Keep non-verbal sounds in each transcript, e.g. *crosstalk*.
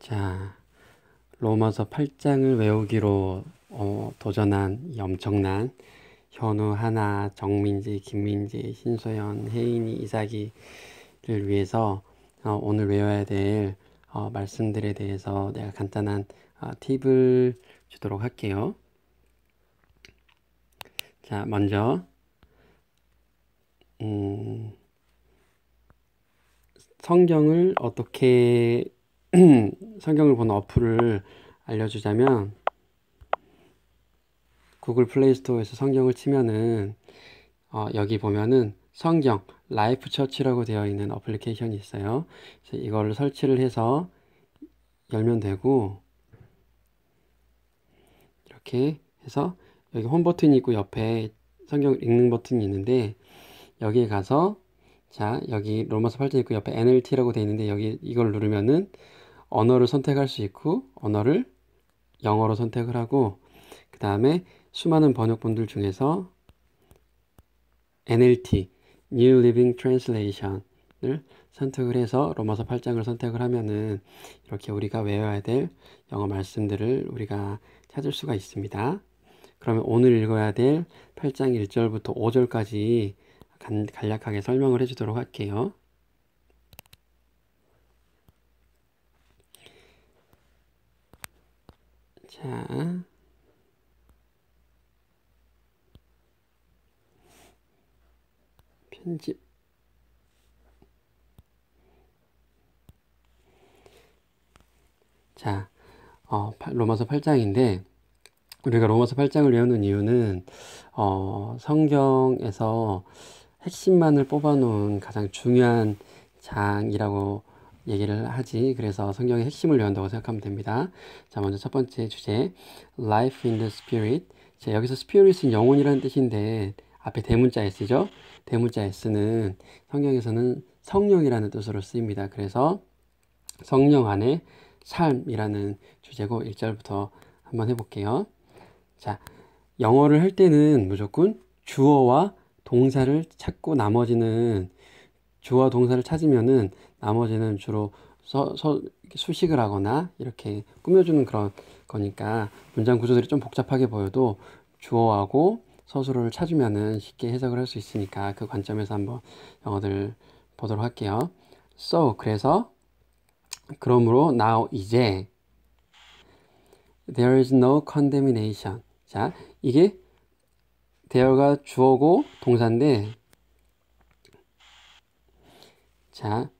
자, 로마서 8장을 외우기로 어, 도전한 이 엄청난 현우, 하나, 정민지, 김민지, 신소연, 혜인이, 이삭이를 위해서 어, 오늘 외워야 될 어, 말씀들에 대해서 내가 간단한 어, 팁을 주도록 할게요. 자, 먼저 음, 성경을 어떻게 *clears throat* 성경을 보는 어플을 알려주자면 구글 플레이 스토어에서 성경을 치면은 어, 여기 보면은 성경 라이프 처치라고 되어 있는 어플리케이션이 있어요. 그래서 이거를 설치를 해서 열면 되고 이렇게 해서 여기 홈 버튼이 있고 옆에 성경 읽는 버튼이 있는데 여기에 가서 자 여기 로마서 8장 있고 옆에 NLT라고 되어 있는데 여기 이걸 누르면은 언어를 선택할 수 있고 언어를 영어로 선택을 하고 그 다음에 수많은 번역본들 중에서 NLT New Living Translation을 선택을 해서 로마서 8장을 선택을 하면은 이렇게 우리가 외워야 될 영어 말씀들을 우리가 찾을 수가 있습니다. 그러면 오늘 읽어야 될 8장 1절부터 5절까지 간략하게 설명을 해주도록 할게요. 자, 편집. 자, 어, 로마서 8장인데, 우리가 로마서 8장을 외우는 이유는, 어, 성경에서 핵심만을 뽑아놓은 가장 중요한 장이라고 얘기를 하지. 그래서 성경의 핵심을 외운다고 생각하면 됩니다. 자, 먼저 첫 번째 주제, Life in the Spirit. 자, 여기서 Spirit은 영혼이라는 뜻인데, 앞에 대문자 S죠? 대문자 S는 성경에서는 성령이라는 뜻으로 쓰입니다. 그래서 성령 안에 삶이라는 주제고 1절부터 한번 해볼게요. 자, 영어를 할 때는 무조건 주어와 동사를 찾고 나머지는 주어 동사를 찾으면은 나머지는 주로 서, 서, 수식을 하거나 이렇게 꾸며주는 그런 거니까 문장 구조들이 좀 복잡하게 보여도 주어하고 서술어를 찾으면은 쉽게 해석을 할 수 있으니까 그 관점에서 한번 영어들 보도록 할게요. So 그래서 그러므로 now 이제 there is no condemnation. 자 이게 there가 주어고 동사인데 자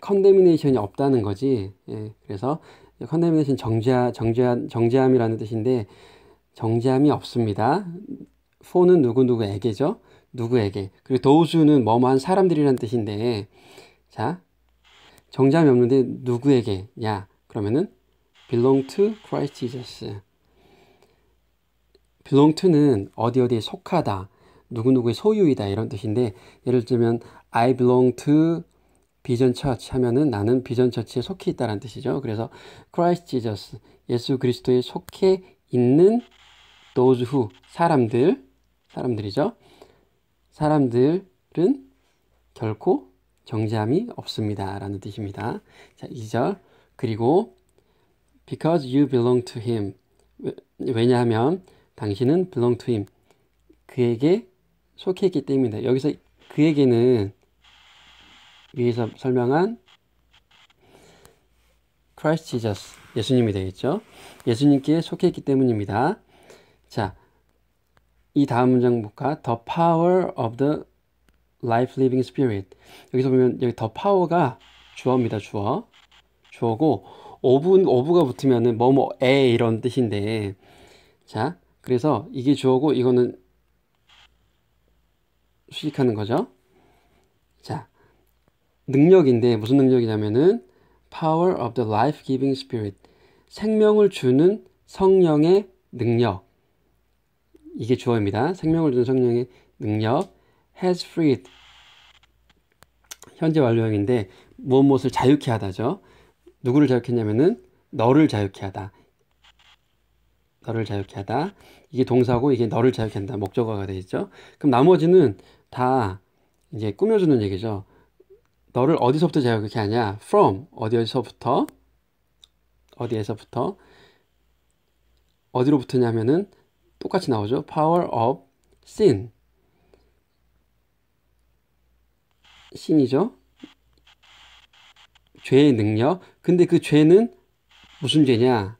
컨데미네이션이 없다는 거지. 예, 그래서 컨데미네이션 정죄 정죄 정죄함이라는 뜻인데 정죄함이 없습니다. for는 누구누구에게죠. 누구에게. 그리고 도우수는 뭐뭐한 사람들이라는 뜻인데 자 정죄함이 없는데 누구에게냐 그러면은 belong to Christ Jesus. belong to는 어디 어디에 속하다. 누구누구의 소유이다 이런 뜻인데 예를 들면 I belong to 비전 처치 하면은 나는 비전 처치에 속해 있다는 뜻이죠. 그래서 Christ Jesus 예수 그리스도에 속해 있는 those who 사람들 사람들이죠. 사람들은 결코 정죄함이 없습니다라는 뜻입니다. 자, 2절. 그리고 because you belong to him. 왜냐하면 당신은 belong to him. 그에게 속해 있기 때문입니다. 여기서 그에게는 위에서 설명한 Christ Jesus 예수님이 되겠죠. 예수님께 속해 있기 때문입니다. 자, 이 다음 문장 볼까? The power of the life living spirit. 여기서 보면 여기 the power가 주어입니다. 주어. 주어고 오브 오브가 붙으면은 뭐뭐 에 이런 뜻인데 자, 그래서 이게 주어고 이거는 수식하는 거죠. 자, 능력인데 무슨 능력이냐면은 power of the life giving spirit. 생명을 주는 성령의 능력. 이게 주어입니다. 생명을 주는 성령의 능력 has freed 현재 완료형인데 무엇 무엇을 자유케 하다죠. 누구를 자유케 했냐면은 너를 자유케 하다. 너를 자유케 하다. 이게 동사고 이게 너를 자유케 한다. 목적어가 되겠죠. 그럼 나머지는 다 이제 꾸며주는 얘기죠. 너를 어디서부터 자유케 하냐? from 어디에서부터 어디에서부터 어디로부터냐면은 똑같이 나오죠. power of sin 신이죠. 죄의 능력. 근데 그 죄는 무슨 죄냐?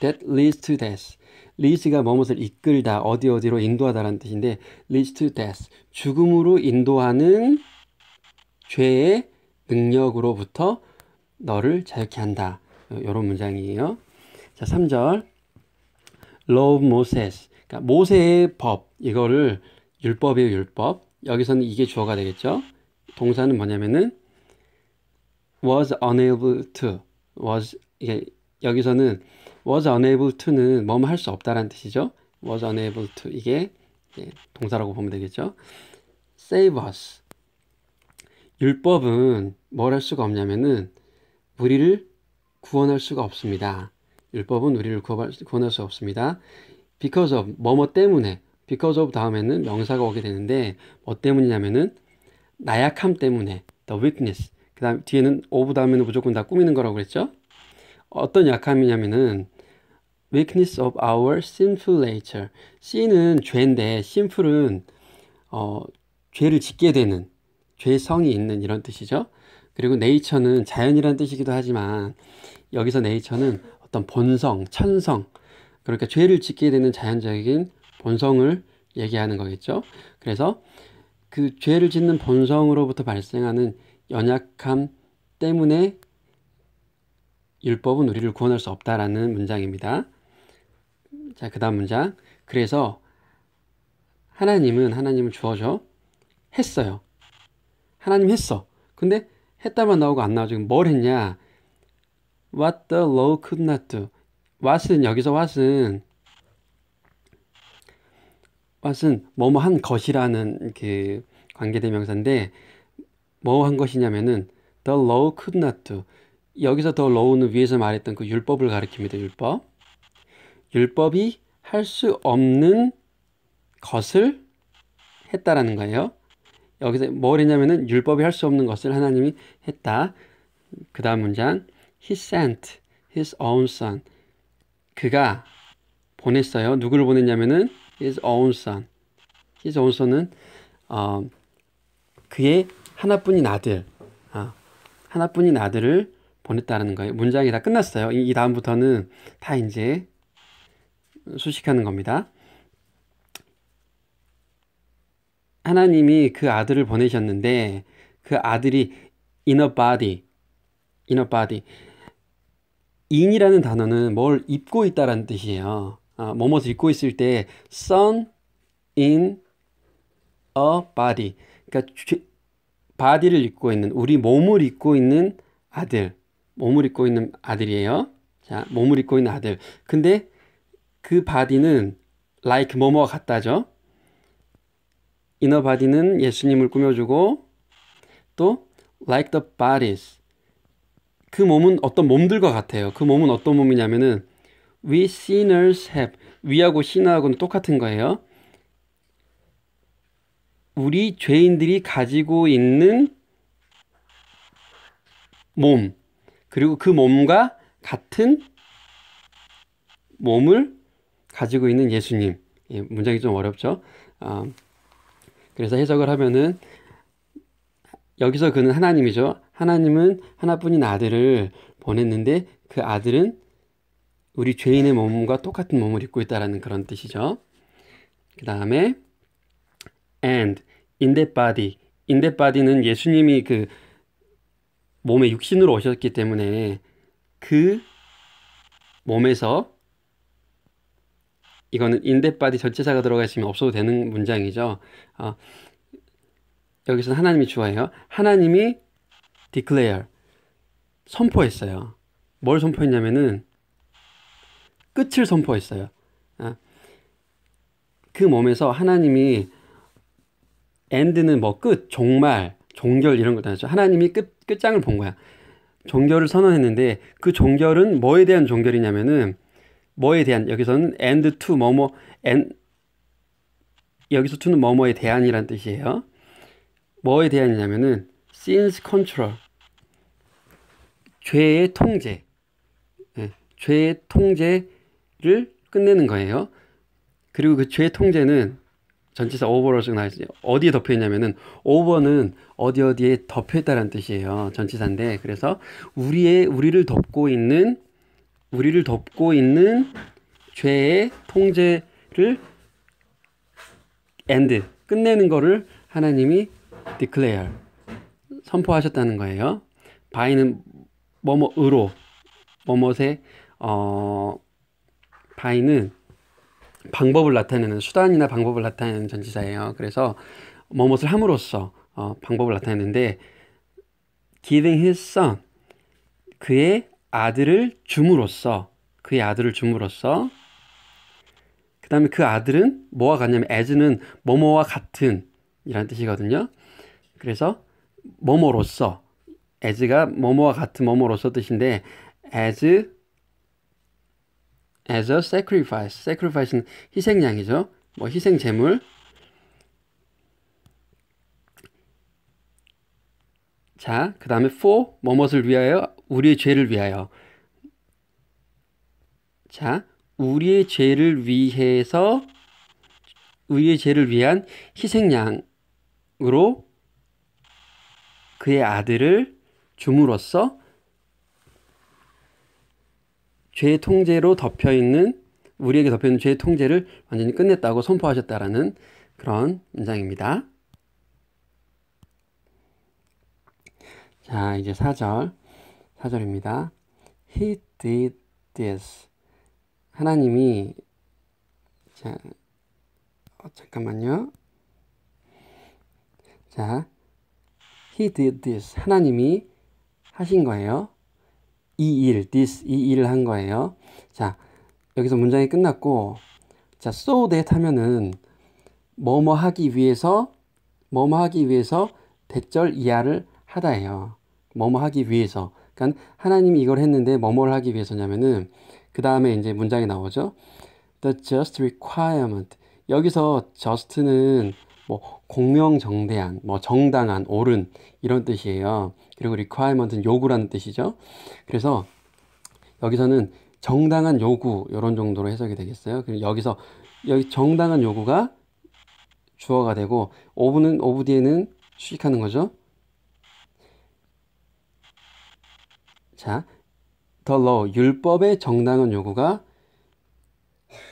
That leads to death. leads가 뭐뭇을 이끌다, 어디 어디로 인도하다라는 뜻인데 leads to death. 죽음으로 인도하는 죄의 능력으로부터 너를 자유케 한다. 이런 문장이에요. 자, 3절. Law of Moses. 그러니까 모세의 법. 이거를 율법이에요, 율법. 여기서는 이게 주어가 되겠죠. 동사는 뭐냐면은 was unable to. was 이게 여기서는 was unable to는 뭐뭐 할 수 없다라는 뜻이죠. was unable to 이게 예, 동사라고 보면 되겠죠. save us. 율법은 뭘 할 수가 없냐면은 우리를 구원할 수가 없습니다. 율법은 우리를 구원할 수 없습니다. because of 뭐뭐 때문에 because of 다음에는 명사가 오게 되는데 뭐 때문이냐면은 나약함 때문에 the weakness 그 다음 뒤에는 of 다음에는 무조건 다 꾸미는 거라고 그랬죠. 어떤 약함이냐면은 weakness of our sinful nature. sin은 죄인데 sinful은 어, 죄를 짓게 되는 죄성이 있는 이런 뜻이죠. 그리고 nature는 자연이라는 뜻이기도 하지만 여기서 nature는 어떤 본성, 천성 그러니까 죄를 짓게 되는 자연적인 본성을 얘기하는 거겠죠. 그래서 그 죄를 짓는 본성으로부터 발생하는 연약함 때문에 율법은 우리를 구원할 수 없다라는 문장입니다. 자, 그 다음 문장. 그래서 하나님은, 하나님은 주어져. 했어요. 하나님 했어. 근데 했다만 나오고 안 나오죠. 뭘 했냐? What the law could not do. what은, 여기서 what은, what은 뭐뭐 한 것이라는 그 관계대명사인데, 뭐 한 것이냐면은, the law could not do. 여기서 the law는 위에서 말했던 그 율법을 가리킵니다. 율법. 율법이 할 수 없는 것을 했다라는 거예요. 여기서 뭘 했냐면은 율법이 할 수 없는 것을 하나님이 했다. 그 다음 문장 He sent his own son. 그가 보냈어요. 누구를 보냈냐면은 his own son. his own son은 어, 그의 하나뿐인 아들, 어, 하나뿐인 아들을 보냈다는 거예요. 문장이 다 끝났어요. 이, 이 다음부터는 다 이제 수식하는 겁니다. 하나님이 그 아들을 보내셨는데 그 아들이 inner body, inner body. 인이라는 단어는 뭘 입고 있다라는 뜻이에요. 아, 뭐뭇을 입고 있을 때 son in a body. 그러니까 바디를 입고 있는 우리 몸을 입고 있는 아들. 몸을 입고 있는 아들이에요. 자, 몸을 입고 있는 아들. 근데 그 바디는 like 뭐뭐와 같다죠. 이너 바디는 예수님을 꾸며주고 또 like the bodies 그 몸은 어떤 몸들과 같아요. 그 몸은 어떤 몸이냐면은 we sinners have 위하고 신하고는 똑같은 거예요. 우리 죄인들이 가지고 있는 몸 그리고 그 몸과 같은 몸을 가지고 있는 예수님. 예, 문장이 좀 어렵죠. 어, 그래서 해석을 하면은 여기서 그는 하나님이죠. 하나님은 하나뿐인 아들을 보냈는데 그 아들은 우리 죄인의 몸과 똑같은 몸을 입고 있다라는 그런 뜻이죠. 그 다음에 and in that body. in that body는 예수님이 그 몸에 육신으로 오셨기 때문에 그 몸에서 이거는 인데바디 전체사가 들어가 있으면 없어도 되는 문장이죠. 어, 여기서는 하나님이 주어예요. 하나님이 declare 선포했어요. 뭘 선포했냐면은 끝을 선포했어요. 어, 그 몸에서 하나님이 end는 뭐 끝, 종말, 종결 이런 거다 하죠. 하나님이 끝 끝장을 본 거야. 종결을 선언했는데 그 종결은 뭐에 대한 종결이냐면은 뭐에 대한 여기서는 and to 뭐뭐 and 여기서 to는 뭐뭐에 대한이란 뜻이에요. 뭐에 대한이냐면은 sin's control 죄의 통제, 예, 죄의 통제를 끝내는 거예요. 그리고 그 죄의 통제는 전치사 오버로 쭉 나와있어요. 어디에 덮여 있냐면은 오버는 어디 어디에 덮여 있다는 뜻이에요. 전치사인데 그래서 우리의 우리를 덮고 있는 우리를 덮고 있는 죄의 통제를 end 끝내는 거를 하나님이 declare 선포하셨다는 거예요. 바이는 뭐뭐으로 뭐뭐의 어 바이는 방법을 나타내는 수단이나 방법을 나타내는 전치사예요. 그래서 뭐뭇을 함으로써 어, 방법을 나타내는데 giving his son 그의 아들을 줌으로써 그의 아들을 줌으로써 그 다음에 그 아들은 뭐와 같냐면 as는 뭐뭐와 같은 이라는 뜻이거든요. 그래서 뭐뭐로써 as가 뭐뭐와 같은 뭐뭐로써 뜻인데 as as a sacrifice. sacrifice는 희생양이죠. 뭐 희생 제물. 자, 그 다음에 for 뭐뭇을 위하여 우리의 죄를 위하여. 자, 우리의 죄를 위해서 우리의 죄를 위한 희생양으로 그의 아들을 줌으로써 죄의 통제로 덮여 있는 우리에게 덮여 있는 죄의 통제를 완전히 끝냈다고 선포하셨다라는 그런 문장입니다. 자, 이제 4절. 4절입니다. He did this. 하나님이 자, 어, 잠깐만요. 자, He did this. 하나님이 하신 거예요. 이 일, this, 이 일을 한 거예요. 자, 여기서 문장이 끝났고, 자, so that 하면은, 뭐뭐 하기 위해서, 뭐뭐 하기 위해서 대절 이하를 하다예요. 뭐뭐 하기 위해서. 그러니까 하나님이 이걸 했는데 뭐뭐를 하기 위해서냐면은, 그 다음에 이제 문장이 나오죠. The just requirement. 여기서 just는 뭐 공명정대한, 뭐 정당한, 옳은 이런 뜻이에요. 그리고 requirement는 요구라는 뜻이죠. 그래서 여기서는 정당한 요구 이런 정도로 해석이 되겠어요. 그리고 여기서 여기 정당한 요구가 주어가 되고 오브는 오브 뒤에는 수식하는 거죠. 자, the law 율법의 정당한 요구가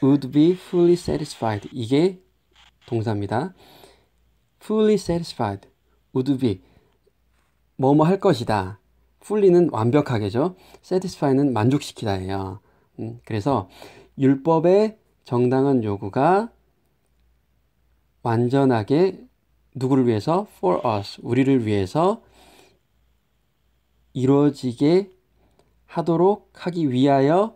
would be fully satisfied 이게 동사입니다. fully satisfied would be 뭐뭐 할 것이다. fully는 완벽하게죠. satisfy는 만족시키다예요. 음, 그래서 율법의 정당한 요구가 완전하게 누구를 위해서 for us 우리를 위해서 이루어지게 하도록 하기 위하여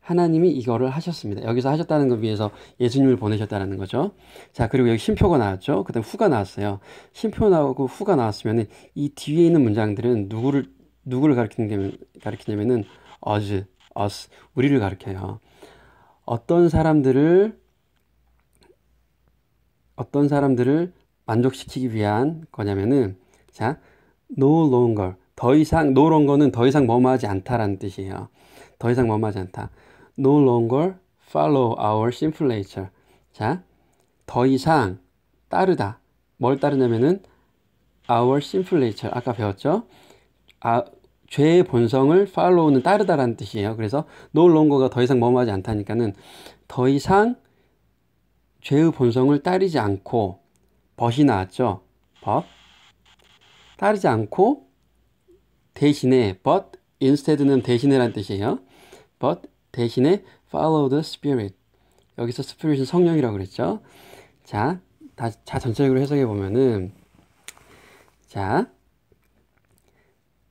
하나님이 이거를 하셨습니다. 여기서 하셨다는 것 위해서 예수님을 보내셨다는 거죠. 자, 그리고 여기 심표가 나왔죠. 그 다음 후가 나왔어요. 심표 나오고 후가 나왔으면 이 뒤에 있는 문장들은 누구를, 누구를 가리키는, 가리키냐면은 us, us, 우리를 가리켜요. 어떤 사람들을, 어떤 사람들을 만족시키기 위한 거냐면은, 자, no longer. 더 이상, no longer는 더 이상 머무하지 않다라는 뜻이에요. 더 이상 머무하지 않다. no longer follow our sinful nature. 자, 더 이상 따르다. 뭘 따르냐면은 our sinful nature. 아까 배웠죠? 아, 죄의 본성을 follow는 따르다라는 뜻이에요. 그래서 no longer가 더 이상 머무하지 않다니까는 더 이상 죄의 본성을 따르지 않고 벗이 나왔죠. 벗. 따르지 않고 대신에 but instead는 대신에란 뜻이에요. but 대신에 follow the spirit. 여기서 spirit은 성령이라고 그랬죠. 자, 다, 자 전체적으로 해석해 보면은 자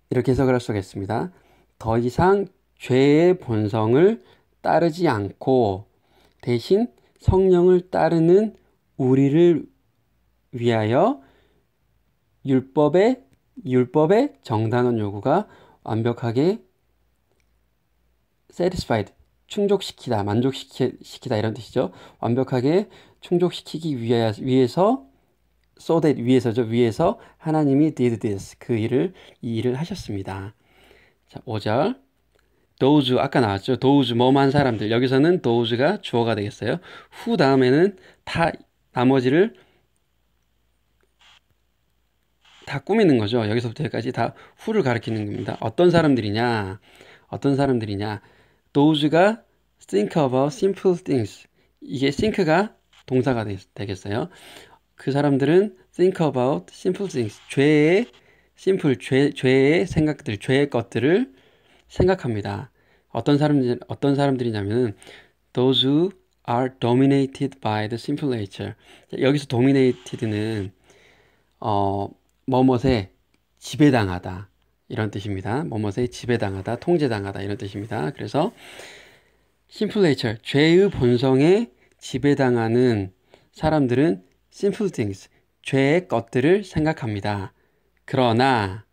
이렇게 해석을 할 수가 있습니다. 더 이상 죄의 본성을 따르지 않고 대신 성령을 따르는 우리를 위하여 율법의 율법의 정당한 요구가 완벽하게 satisfied 충족시키다, 만족시키다 이런 뜻이죠. 완벽하게 충족시키기 위해서 so that 위해서죠. 위해서 하나님이 did this 그 일을 이 일을 하셨습니다. 자, 5절. those 아까 나왔죠. those 뭐만 사람들. 여기서는 those가 주어가 되겠어요. who 다음에는 다 나머지를 다 꾸미는 거죠. 여기서부터 여기까지 다 who를 가리키는 겁니다. 어떤 사람들이냐? 어떤 사람들이냐? those가 think about simple things. 이게 think가 동사가 되겠어요. 그 사람들은 think about simple things. 죄의 simple 죄 죄의 생각들, 죄의 것들을 생각합니다. 어떤 사람들 어떤 사람들이냐면 those who are dominated by the simple nature. 여기서 dominated는 어 뭐뭇에 지배당하다 이런 뜻입니다. 뭐뭇에 지배당하다, 통제당하다 이런 뜻입니다. 그래서 simple nature 죄의 본성에 지배당하는 사람들은 simple 죄의 것들을 생각합니다. 그러나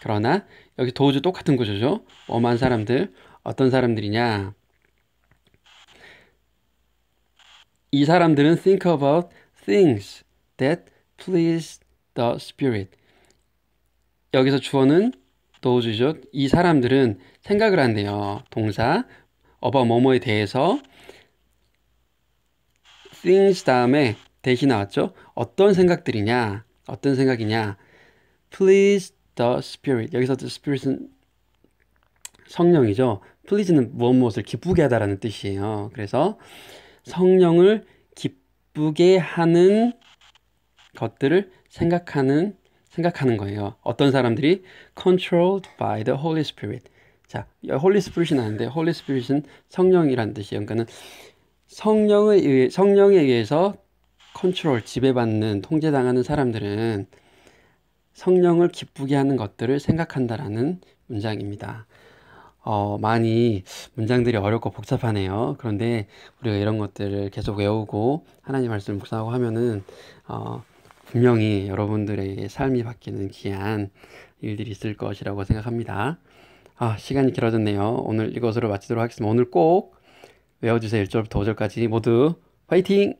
그러나 여기 도주 똑같은 구조죠. 엄한 사람들 어떤 사람들이냐? 이 사람들은 think about things that please the spirit. 여기서 주어는 도주죠. 이 사람들은 생각을 한대요. 동사 about 뭐뭐에 대해서 things 다음에 대시 나왔죠. 어떤 생각들이냐? 어떤 생각이냐? please the spirit. 여기서 the spirit은 성령이죠. please는 무엇 무엇을 기쁘게 하다라는 뜻이에요. 그래서 성령을 기쁘게 하는 것들을 생각하는 생각하는 거예요. 어떤 사람들이 controlled by the Holy Spirit. 자, Holy Spirit이 나는데 Holy Spirit은 성령이라는 뜻이에요. 그러니까는 성령에 의해 성령에 의해서 컨트롤 지배받는 통제당하는 사람들은 성령을 기쁘게 하는 것들을 생각한다라는 문장입니다. 어, 많이 문장들이 어렵고 복잡하네요. 그런데 우리가 이런 것들을 계속 외우고 하나님 말씀을 묵상하고 하면은 어, 분명히 여러분들의 삶이 바뀌는 귀한 일들이 있을 것이라고 생각합니다. 아, 시간이 길어졌네요. 오늘 이것으로 마치도록 하겠습니다. 오늘 꼭 외워주세요. 1절부터 5절까지 모두 화이팅!